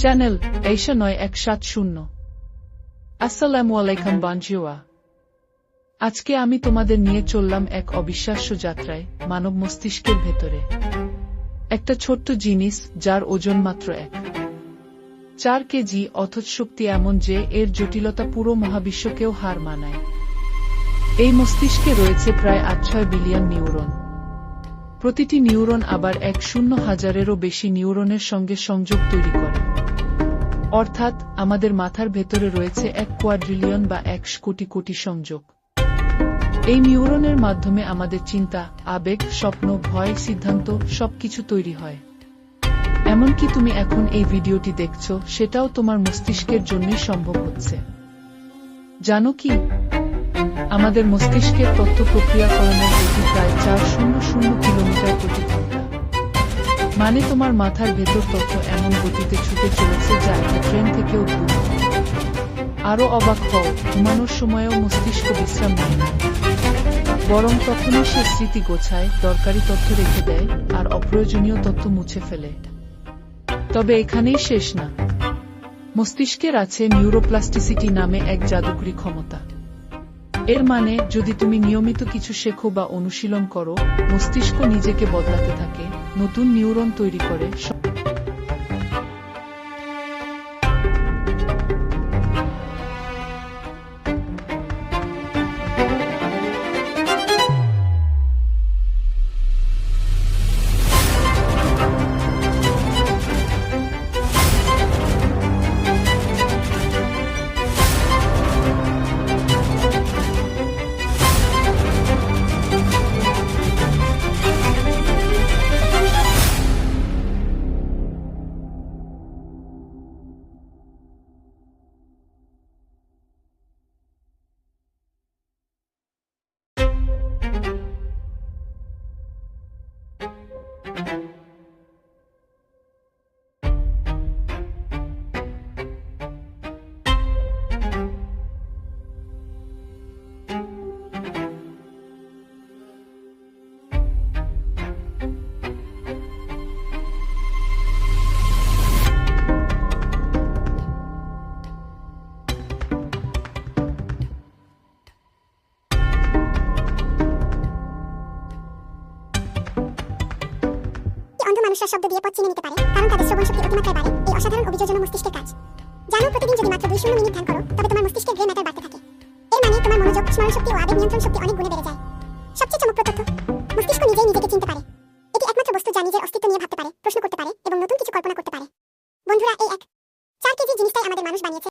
Channel এইশা নয় এক সাত শূন্য। আসসালামু আলাইকুম বাঞ্জিওয়া আজকে আমি তোমাদের নিয়ে চললাম এক অবিশ্বাস্য যাত্রায় মানব মস্তিষ্কের ভেতরে। একটা ছোট্ট জিনিস যার ওজন মাত্র এক। চার কেজি অথচ শক্তি এমন যে এর জটিলতা পুরো মহাবিশ্বকেও হার মানায়। এই মস্তিষ্কে রয়েছে প্রায় আট ছয় বিলিয়ন নিউরন। প্রতিটি নিউরন আবার এক শূন্য হাজারেরও বেশি নিউরনের সঙ্গে সংযোগ তৈরি করে। অর্থাৎ, আমাদের মাথার ভেতরে রয়েছে এক কোয়াড্রিলিয়ন বা একশ কোটি কোটি সংযোগ। এই নিউরনের মাধ্যমে আমাদের চিন্তা, আবেগ, স্বপ্ন, ভয়, সিদ্ধান্ত সবকিছু তৈরি হয়। এমনকি তুমি এখন এই ভিডিওটি দেখছ, সেটাও তোমার মস্তিষ্কের জন্যই সম্ভব হচ্ছে। জানো কি? আমাদের মস্তিষ্কের তথ্য প্রক্রিয়াকরণের গতি প্রায় চার শূন্য শূন্য কিলোমিটার প্রতি ঘণ্টা। মানে তোমার মাথার ভেতর তথ্য এমন গতিতে ছুটে চলেছে যা একটা ট্রেন থেকেও দ্রুত আরও অবাক হও, ঘুমানোর সময়ও মস্তিষ্ক বিশ্রাম নেয় না। বরং তখনই সে স্মৃতি গোছায়, দরকারি তথ্য রেখে দেয় আর অপ্রয়োজনীয় তথ্য মুছে ফেলে। তবে এখানেই শেষ না। মস্তিষ্কের আছে নিউরোপ্লাস্টিসিটি নামে এক জাদুকরী ক্ষমতা। এর মানে যদি তুমি নিয়মিত কিছু শেখো বা অনুশীলন করো, মস্তিষ্ক নিজেকে বদলাতে থাকে, নতুন নিউরন তৈরি করে মানুষরা শব্দ দিয়ে পথ চিনে নিতে পারে, কারণ তাদের শ্রবণ শক্তি অতিমাত্রায় বাড়ে, এই অসাধারণ অভিযোজন মস্তিষ্কের কাজ। জানো, প্রতিদিন যদি মাত্র দুই শূন্য মিনিট ধ্যান করো, তবে তোমার মস্তিষ্কের গ্রে ম্যাটার বাড়তে থাকে। এর মানে তোমার মনোযোগ স্মরণ শক্তি ও আবেগ নিয়ন্ত্রণ শক্তি অনেক গুণে বেড়ে যায়।